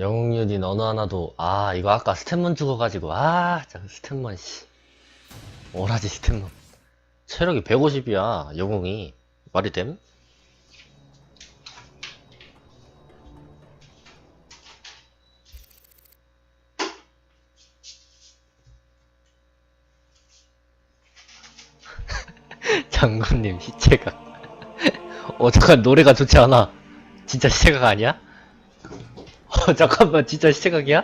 영웅 유닛 어느 하나도 아 이거 아까 스탠먼 죽어가지고 아 스탠먼 씨. 오라지 스탠먼 체력이 150이야 영웅이. 말이 됨? 장군님 시체가. 어 잠깐 노래가 좋지 않아. 진짜 시체각 아니야? 어 잠깐만 진짜 시체각이야?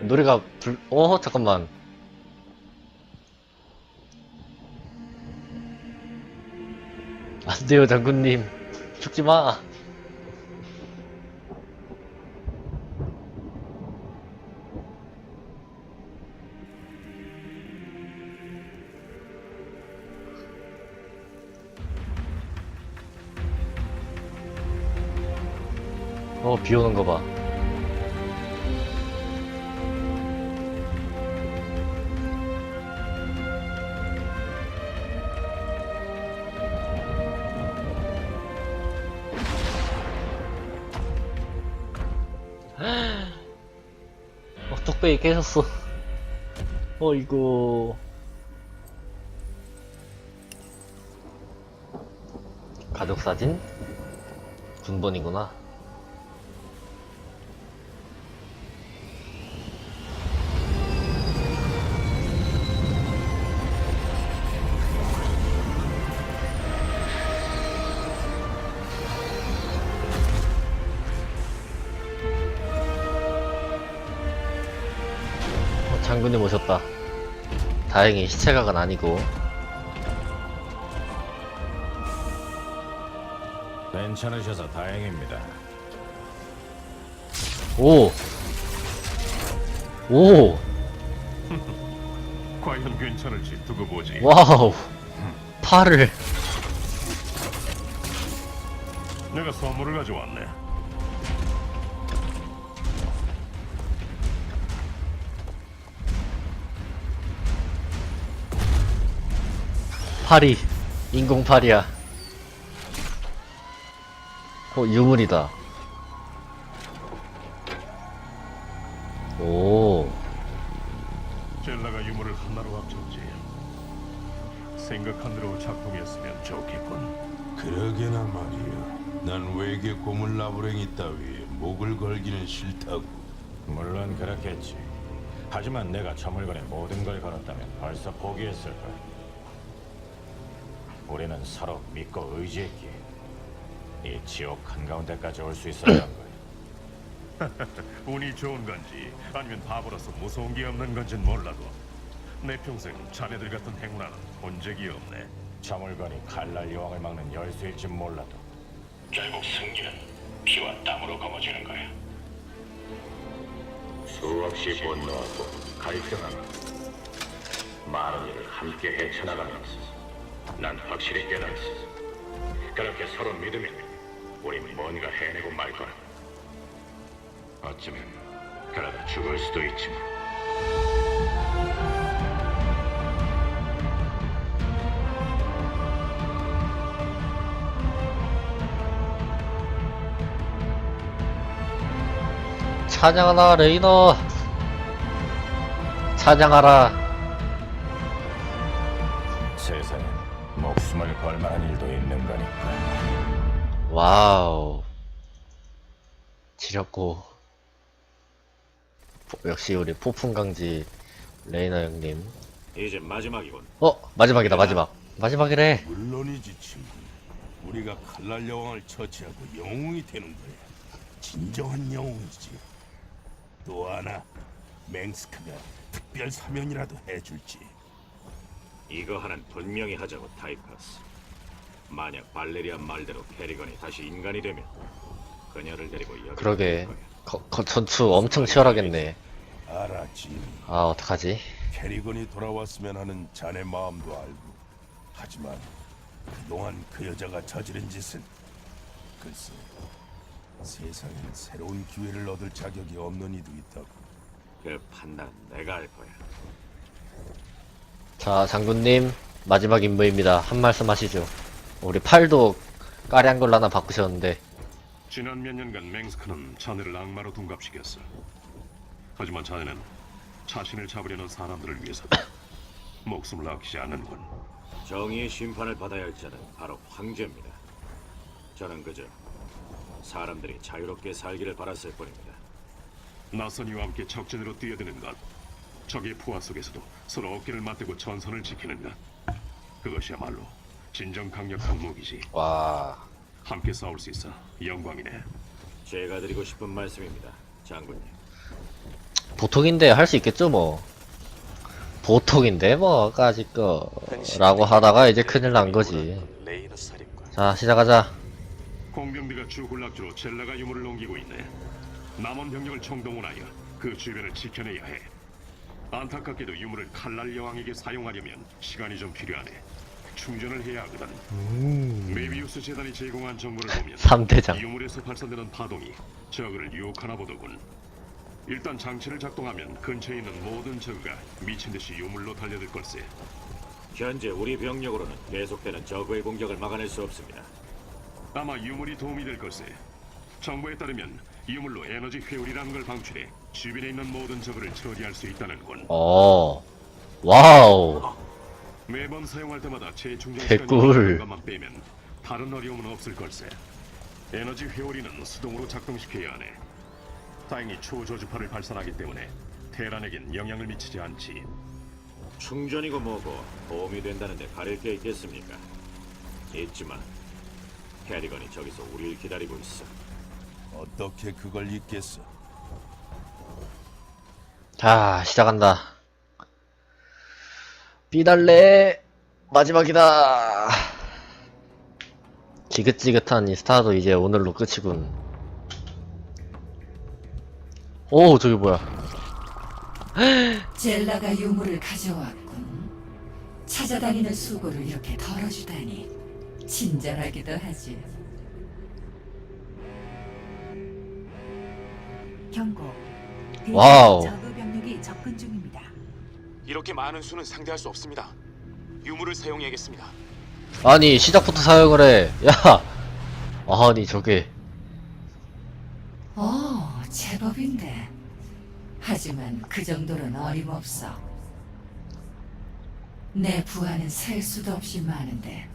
노래가 불.. 어 잠깐만. 안돼요 장군님. 죽지마 어 비 오는 거 봐 어, 뚝배기 깨졌어. 어이구. 가족 사진? 군번이구나. 장군님 오셨다. 다행히 시체각은 아니고. 괜찮으셔서 다행입니다. 오! 오! 과연 괜찮을지 두고 보지. 와우! 팔을. 내가 선물을 가져왔네. 팔이. 인공팔이야. 어, 유물이다. 오. 젤라가 유물을 하나로 합쳤지. 생각한 대로 작동했으면 좋겠군. 그러게나 말이야. 난 외계 고물 나부랭이 따위에 목을 걸기는 싫다고. 물론 그렇겠지. 하지만 내가 저 물건에 모든 걸 걸었다면 벌써 포기했을 거야. 우리는 서로 믿고 의지했기에 이 지옥 한가운데까지 올 수 있었던 거야. 운이 좋은 건지 아니면 바보라서 무서운 게 없는 건진 몰라도 내 평생 자네들 같은 행운아는 본 적이 없네. 저 물건이 칼날 여왕을 막는 열쇠일지 몰라도 결국 승리는 피와 땀으로 거머쥐는 거야. 수없이 분노하고 갈등하고 많은 일을 함께 헤쳐나가면서 난 확실히 깨달았어. 그렇게 서로 믿으면 우린 뭔가 해내고 말 거라. 어쩌면 그러다 죽을 수도 있지만. 찬양하라, 레이너! 찬양하라. 와우. 지렸고. 포- 역시 우리 폭풍강지 레이너 형님. 이제 마지막이군. 어, 마지막이다, 마지막. 마지막이래. 물론이지 친구. 우리가 칼날 여왕을 처치하고 영웅이 되는 거야. 진정한 영웅이지. 또 하나, 맹스크가 특별 사면이라도 해줄지. 이거 하나는 분명히 하자고 타이커스. 만약 발레리안 말대로 캐리건이 다시 인간이 되면 그녀를 데리고 여기 그러게. 거, 거, 전투 엄청 치열하겠네. 알았지. 아, 어떡하지? 캐리건이 돌아왔으면 하는 자네 마음도 알고. 하지만 그동안 그 여자가 저지른 짓은 글쎄 세상엔 새로운 기회를 얻을 자격이 없는 이도 있다고. 그 판단 내가 할 거야. 자, 장군님. 마지막 임무입니다. 한 말씀 하시죠. 우리 팔도 까리한 걸로 하나 바꾸셨는데. 지난 몇 년간 맹스크는 자네를 악마로 둔갑시켰어. 하지만 자네는 자신을 잡으려는 사람들을 위해서 목숨을 아끼지 않는군. 정의의 심판을 받아야 할 자는 바로 황제입니다. 저는 그저 사람들이 자유롭게 살기를 바랐을 뿐입니다. 낯선 이와 함께 적진으로 뛰어드는 것, 적의 포화 속에서도 서로 어깨를 맞대고 전선을 지키는 것, 그것이야말로 진정 강력한 무기지. 와 함께 싸울 수 있어 영광이네. 제가 드리고 싶은 말씀입니다, 장군님. 보통인데 할 수 있겠죠 뭐 보통인데 뭐까짓 거라고 하다가 이제 큰일 난 거지 자 시작하자 공병대가 주 군락지로 젤라가 유물을 옮기고 있네. 남은 병력을 총동원하여 그 주변을 지켜내야 해. 안타깝게도 유물을 칼날 여왕에게 사용하려면 시간이 좀 필요하네. 충전을 해야 하거든. 메비우스 재단이 제공한 정보를 보면 3대장 유물에서 발산되는 파동이 저그를 유혹하나 보더군. 일단 장치를 작동하면 근처에 있는 모든 저그가 미친 듯이 유물로 달려들 걸세. 현재 우리 병력으로는 계속되는 적의 공격을 막아낼 수 없습니다. 아마 유물이 도움이 될 걸세. 정보에 따르면 유물로 에너지 회오리라는 걸 방출해 주변에 있는 모든 적을 처리할 수 있다는군. 어 와우 매번 사용할 때마다 재충전 개꿀. 시간이 만 빼면 다른 어려움은 없을 걸세. 에너지 회오리는 수동으로 작동시켜야 하네. 다행히 초저주파를 발산하기 때문에 테란에겐 영향을 미치지 않지. 충전이고 뭐고 도움이 된다는데 가릴 게 있겠습니까? 있지만 캐리건이 저기서 우리를 기다리고 있어. 어떻게 그걸 잊겠어? 자 시작한다 삐달래 마지막이다 지긋지긋한 이 스타도 이제 오늘로 끝이군 오 저기 뭐야 젤라가 유물을 가져왔군. 찾아다니는 수고를 이렇게 덜어주다니 친절하기도 하지. 경고. 와우. 저그 병력이 접근 중입니다. 이렇게 많은 수는 상대할 수 없습니다. 유물을 사용해야겠습니다. 아니 시작부터 사용을 해 야 아니 저게 어, 제법인데. 하지만 그 정도는 어림없어. 내 부하는 셀 수도 없이 많은데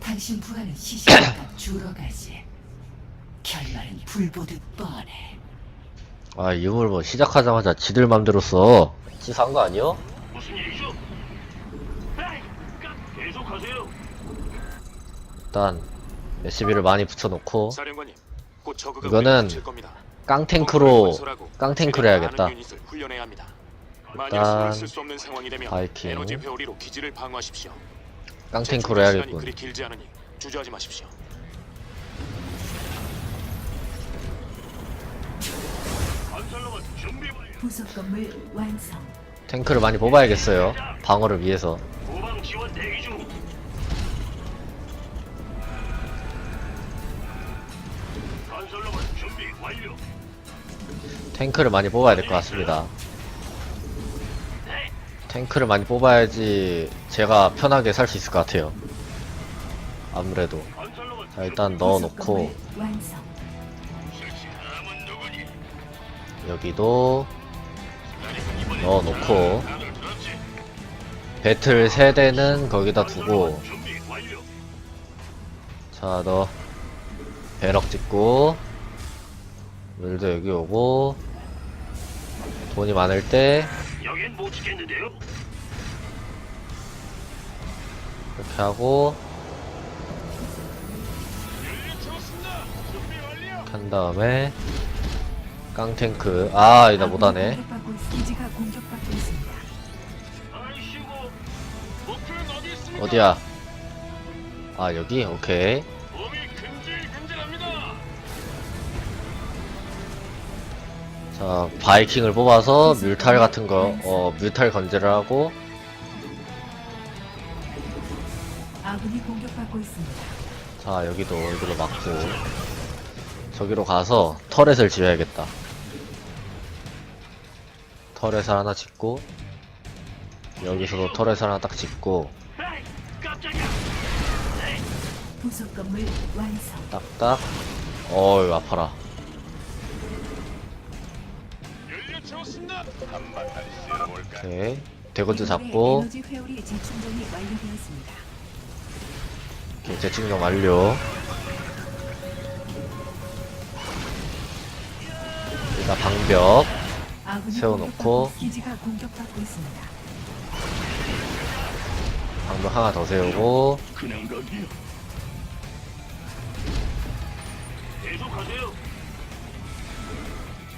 당신 부하는 시시각각 줄어가지. 결말은 불보듯 뻔해. 아 이걸 뭐 시작하자마자 지들 맘대로 써 치사한 거 아니요? 무슨 일이죠? 계속하세요. 일단 SCB를 많이 붙여놓고 사령관님, 곧 저그가 이거는 우리를 칠 겁니다. 깡탱크로 건설하고 많은 해야겠다 유닛을 훈련해야 합니다. 만약 일단 손을 쓸수 없는 상황이 되면 바이킹. 에너지 회오리로 기지를 방어하십시오. 깡탱크로 제 충전 시간이 해야겠군 그리 길지 않으니 주저하지 마십시오. 건설로봇 준비 완료. 부속 건물 완성. 탱크를 많이 뽑아야겠어요 방어를 위해서 탱크를 많이 뽑아야 될 것 같습니다 탱크를 많이 뽑아야지 제가 편하게 살 수 있을 것 같아요 아무래도 자 일단 넣어놓고? 여기도 넣어놓고? 배틀 세대는 거기다 두고. 자 너 배럭 찍고 물도 여기 오고 돈이 많을 때 여긴 못 지켰는데요. 이렇게 하고. 이렇게 한 다음에 깡탱크 아 이다 못하네 공격받고 있- 기지가 공격받고 있습니다. 아이씨고. 목표는 어디 있습니까? 어디야 아 여기 오케이 자 바이킹을 뽑아서 뮤탈 같은 거 어 뮤탈 건재를 하고 아군이 공격받고 있습니다. 자 여기도 여기로 막고 저기로 가서 터렛을 지어야겠다 터렛을 하나 짓고 여기서도 터렛을 하나 딱 짓고 에이, 깜짝이야. 부속 건물 완성. 딱딱 어이 아파라 오케이 대건즈 잡고 에너지 회오리 재충전이 완료되었습니다. 오케이 재충전 완료 일단 방벽 아군이 세워놓고. 공격받고- 기지가 공격받고 있습니다. 방벽 하나 더 세우고 그냥 가기야.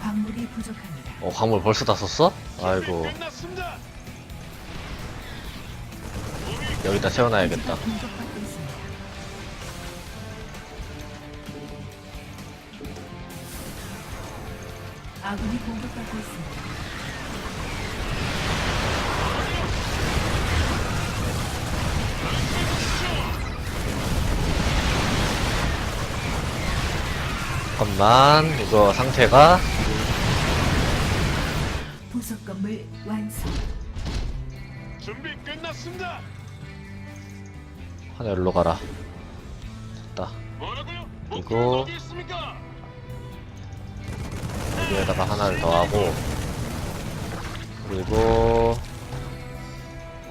광물이 부족합니다. 어 광물 벌써 다 썼어? 아이고 여기다 세워놔야겠다. 아군이 공격받고 있습니다. 잠깐만 이거 상태가 끝났습니다. 하나 일로 가라. 됐다. 뭐라고요? 이거- 어디 있습니까? 여기에다가 하나를 더 하고 그리고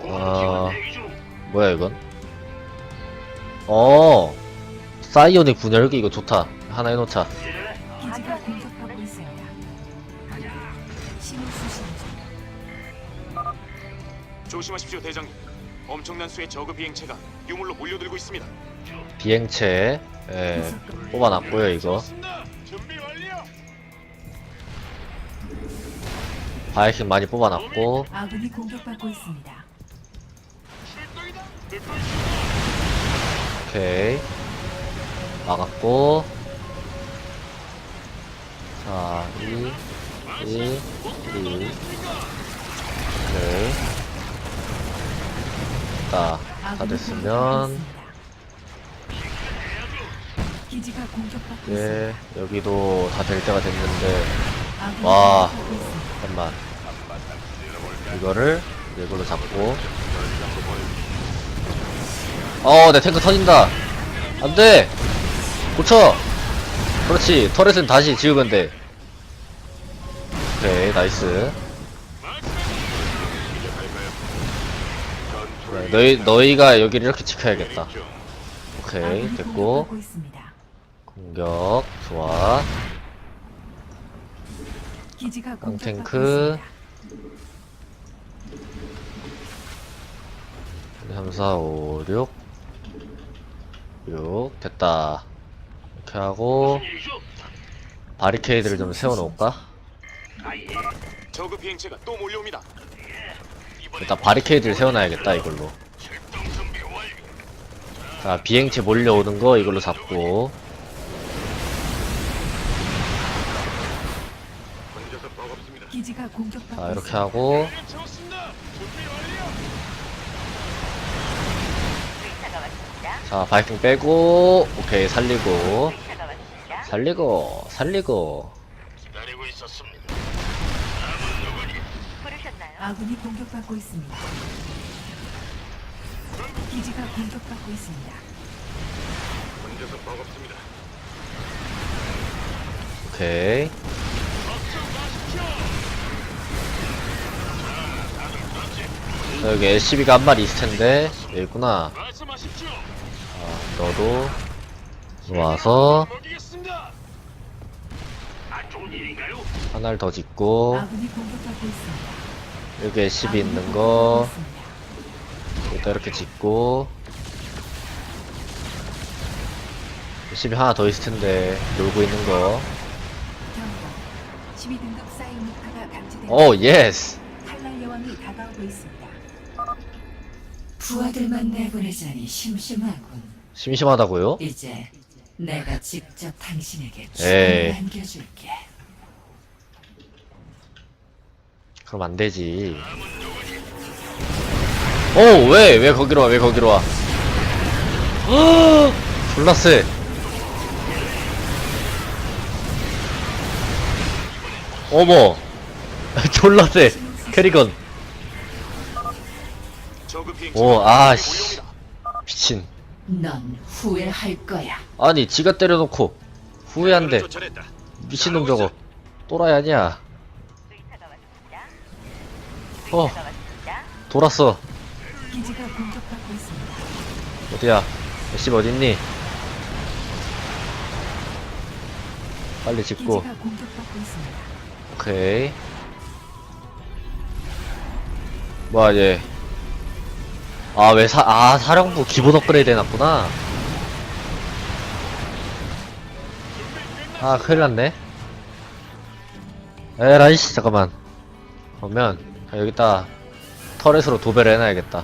어 뭐야 이건? 어 사이오닉 분열기 이거 좋다. 하나 해놓자 조심하십시오, 대장님. 엄청난 수의 저그 비행체가 유물로 몰려들고 있습니다. 비행체 예 뽑아놨고요 이거 좋습니다. 준비 완료. 바이킹 많이 뽑아놨고 아군이 공격받고 있습니다. 출동이다. 듣고 오케이 막았고 자 2 1 2 오케이 됐다 다 됐으면. 예 여기도 다 될 때가 됐는데. 와. 잠깐만. 이거를 이걸로 잡고. 어내 탱크 터진다. 안돼! 고쳐! 그렇지 터렛은 다시 지우면 돼. 오케이 나이스 너희 너희가 여기를 이렇게 지켜야겠다 오케이 됐고. 공격 좋아 기지가 공격받고 탱크. 있습니다. 3, 4, 5, 6 6 됐다 이렇게 하고 바리케이드를 좀 세워놓을까? 저그 비행체가 또 몰려옵니다. 일단 바리케이드를 세워놔야겠다 이걸로. 자 비행체 몰려오는 거 이걸로 잡고. 기지가 공격받고 자 이렇게 있습니다. 하고. 자 바이킹 빼고. 오케이 살리고. 살리고 살리고 있었습니다. 아군이 공격받고 있습니다. 기지가 공격받고 있습니다. 혼자서 버겁습니다. 오케이 자, 여기 LCB가 한 마리 있을 텐데 여기 있구나 말씀하십시오. 아, 너도 와서 먹이겠습니다. 안 좋은 일인가요? 하나를 더 짓고 아군이 공격받고 있습니다. 여기 LCB 아군이 있는 공격받고 거. 여기다 이렇게 짓고 LCB 하나 더 있을 텐데 놀고 있는 거 경고. 12등급 사이니카가 감지된 오, 예스! 부하들만 내보내자니 심심하군. 심심하다고요? 이제 내가 직접 당신에게 에이. 춤을 안겨줄게. 그럼 안 되지. 오, 왜, 왜 거기로 와, 왜 거기로 와. 졸라 세. 어머. 졸라 세. 캐리건. 오, 아, 씨. 미친. 넌 후회할 거야. 아니, 지가 때려놓고, 후회한대. 미친놈 저거. 또라이 아니야. 어. 돌았어. 어디야? 애쉬 어딨니? 빨리 있습니다. 오케이. 뭐야, 얘. 아, 왜 사, 아, 사령부 기본 업그레이드 해놨구나. 아, 큰일 났네. 에라이씨, 잠깐만. 그러면, 아, 여기다 터렛으로 도배를 해놔야겠다.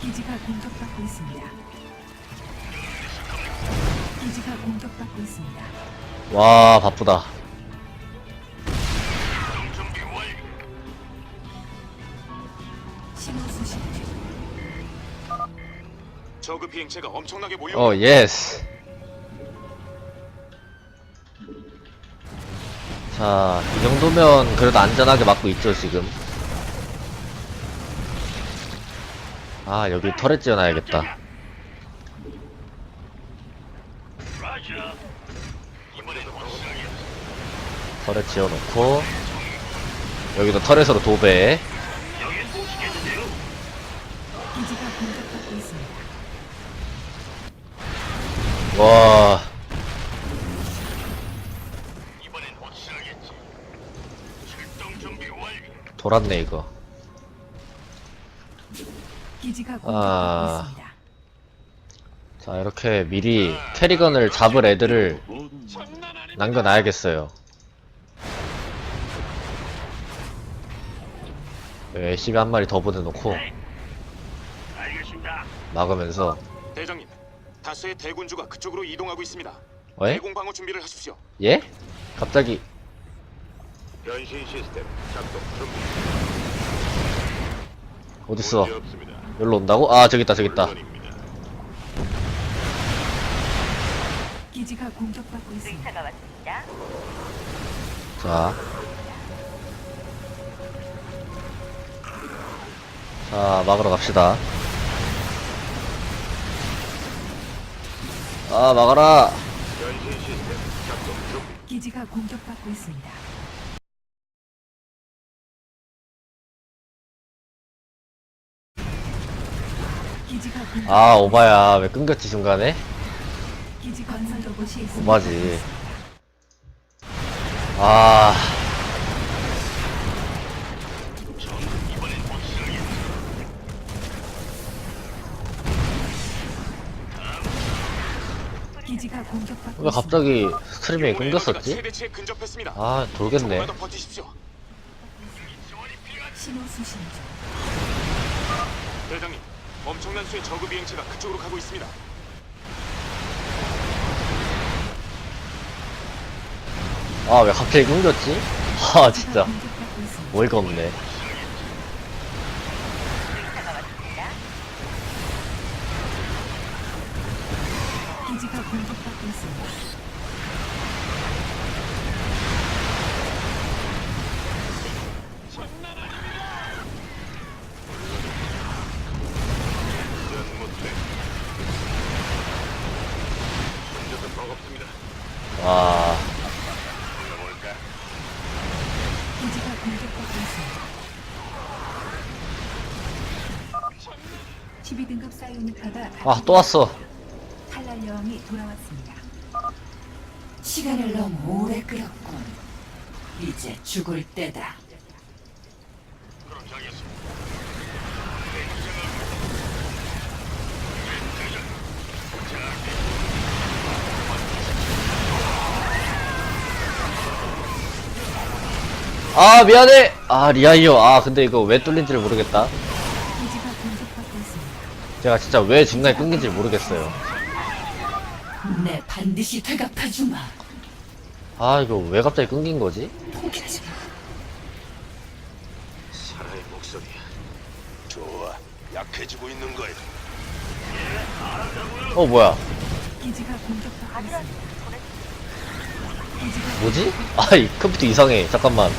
기지가 공격받고 있습니다. 기지가 공격받고 있습니다. 와, 바쁘다. 신호 수신 중. 저그 비행체가 엄청나게 몰려. 어, 예스. 자, 이 정도면 그래도 안전하게 맞고 있죠, 지금. 아, 여기 터렛 지어놔야겠다. 터렛 지어놓고, 여기도 터렛으로 도배. 와. 돌았네, 이거. 기지가 공격받고 아. 있습니다. 자, 이렇게 미리 캐리건을 잡을 애들을 남겨놔야겠어요. 열심히 한 마리 더 보내놓고 막으면서 대장님, 다수의 대군주가 그쪽으로 이동하고 있습니다. 왜? 대공 방어 준비를 하십시오. 예? 갑자기 변신 시스템 작동 준비. 어딨어? 없습니다. 여기로 온다고? 아 저기 있다 저기 있다 물론입니다. 기지가 공격받고 있습니다. 자. 자, 막으러 갑시다. 아, 막아라! 변신 시스템 작동 준비. 기지가 공격받고 있습니다. 기지가. 아, 오바야. 왜 끊겼지, 중간에? 기지 건설 로봇이 있습니다. 오바지. 아, 기지가 공격받고 왜 갑자기 스트리밍이 끊겼었지? 최대치에 근접했습니다. 아, 돌겠네. 조금만 더 버티십시오. 있습니다. 신호 수신 중. 대장님, 엄청난 수의 저그 비행체가 그쪽으로 가고 있습니다. 아, 왜 갑자기 끊겼지? 아, 진짜. 어이가 없네. 기지가 공격받고 있습니다 버겁습니다. 와, 기지가 공격받고 있습니다. 12등급 사이오니카가 아, 또 왔어. 칼날 여왕이 돌아왔습니다. 시간을 너무 오래 끌었군. 이제 죽을 때다. 아, 미안해! 아, 리아이어. 아, 근데 이거 왜 뚫린지를 모르겠다. 제가 진짜 왜 중간에 끊긴지 모르겠어요. 내 반드시 되갚아주마. 아, 이거 왜 갑자기 끊긴 거지? 포기하지 마. 사라의 목소리야. 좋아, 약해지고 있는 거야. 어, 뭐야. 기지가 공격받고 있습니다. 기지가 뭐지? 아, 이 컴퓨터 이상해. 잠깐만.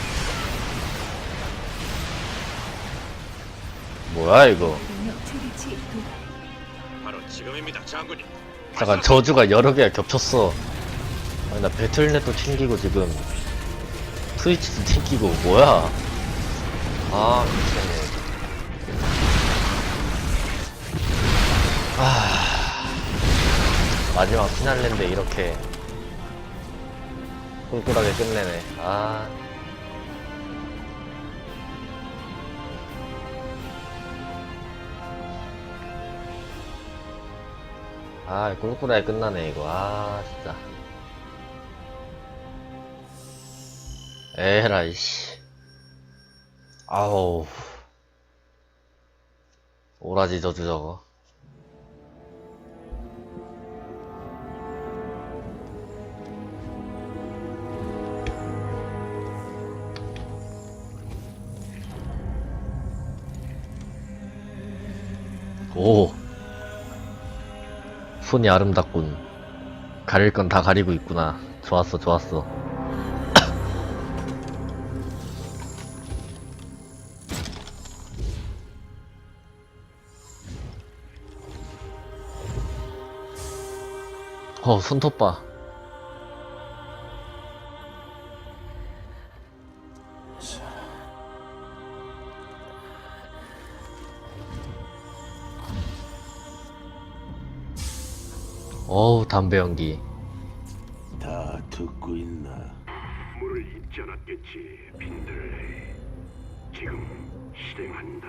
뭐야, 이거. 지금입니다, 장군님. 잠깐 저주가 여러 개가 겹쳤어. 아니 나 배틀넷도 챙기고 지금 트위치도 챙기고 뭐야? 아 미치겠네. 아 마지막 피날레인데 이렇게 꿀꿀하게 끝내네. 아. 아, 꿀꿀하게 끝나네, 이거. 아, 진짜. 에라이, 씨. 아우. 오라지 저주 저거. 오. 손이 아름답군. 가릴 건 다 가리고 있구나. 좋았어, 좋았어. 어, 손톱 봐. 담배 연기. 다 듣고 있나? 물을 잊지 않았겠지, 빈들. 지금 실행한다.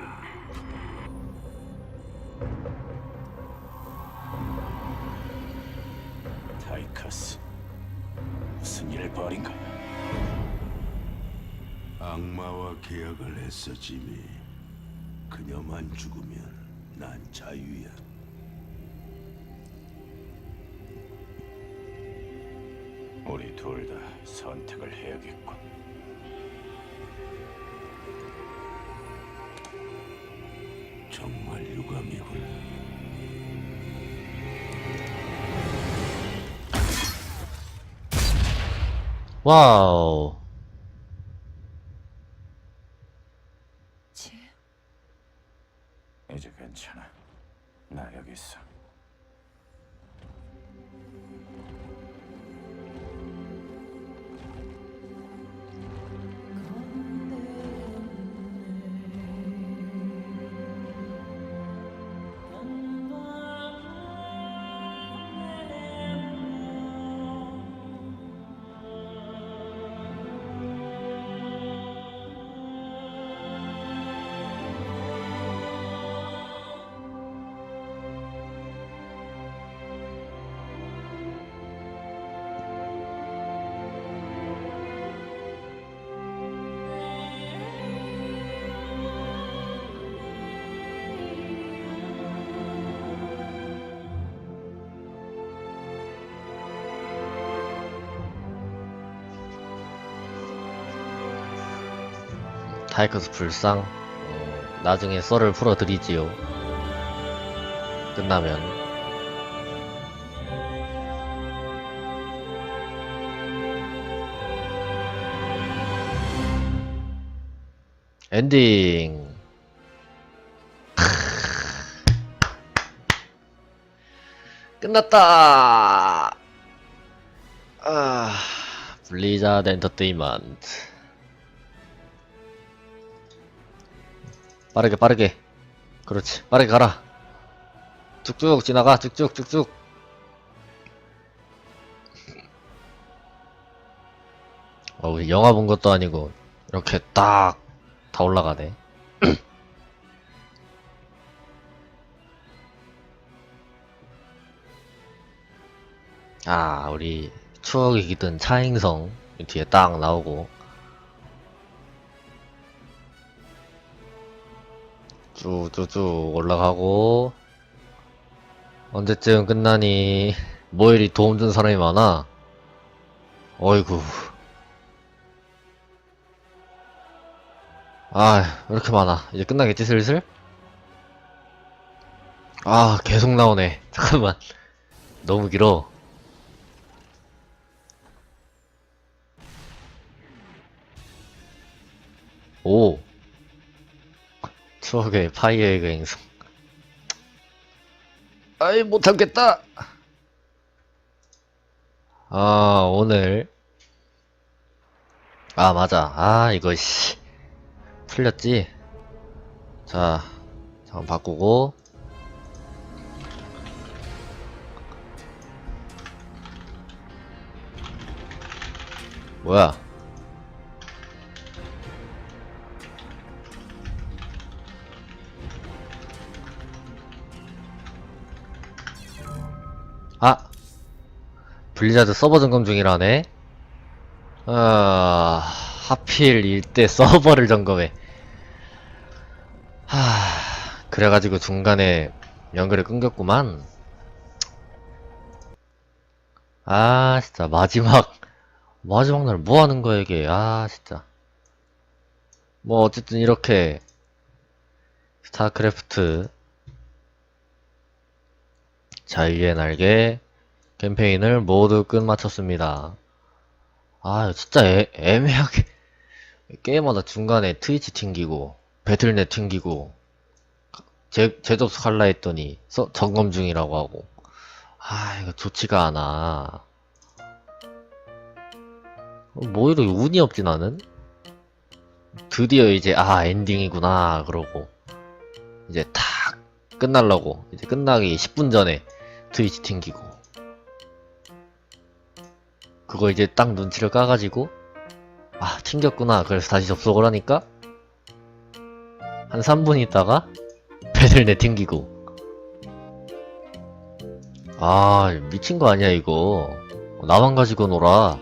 타이커스 무슨 일을 벌인 거야? 악마와 계약을 했어 지미 그녀만 죽으면 난 자유야 우리 둘 다 선택을 해야겠군. 정말 유감이군 와우. 타이커스 불상. 어, 나중에 썰을 풀어드리지요. 끝나면. 엔딩. 끝났다. 아, 블리자드 엔터테인먼트. 빠르게 빠르게. 그렇지. 빠르게 가라. 쭉쭉 지나가. 쭉쭉 쭉쭉 어우 영화 본 것도 아니고 이렇게 딱 다 올라가네. 아 우리 추억이 깃든 차행성 뒤에 딱 나오고 쭉쭉쭉 올라가고 언제쯤 끝나니 뭐 이리 도움 준 사람이 많아? 어이구. 아왜 이렇게 많아? 이제 끝나겠지 슬슬? 아 계속 나오네. 잠깐만. 너무 길어. 오 추억의 파이어의 그 행성 아이 못참겠다 아, 오늘. 아, 맞아. 아, 이거, 씨. 틀렸지? 자, 잠깐 바꾸고. 뭐야? 블리자드 서버 점검 중이라네? 아, 하필 일대 서버를 점검해. 하, 그래가지고 중간에 연결이 끊겼구만. 아, 진짜, 마지막, 마지막 날 뭐 하는 거야, 이게. 아, 진짜. 뭐, 어쨌든 이렇게, 스타크래프트, 자유의 날개, 캠페인을 모두 끝마쳤습니다. 아, 진짜 애, 애매하게. 게임마다 중간에 트위치 튕기고, 배틀넷 튕기고, 재, 재접속 할라 했더니, 서, 점검 중이라고 하고. 아, 이거 좋지가 않아. 어, 뭐 이렇게 운이 없지, 나는? 드디어 이제, 아, 엔딩이구나, 그러고. 이제 탁, 끝날라고. 이제 끝나기 10분 전에 트위치 튕기고. 그거 이제 딱 눈치를 까가지고 아 튕겼구나. 그래서 다시 접속을 하니까 한 3분 있다가 배틀넷 튕기고. 아 미친 거 아니야 이거. 나만 가지고 놀아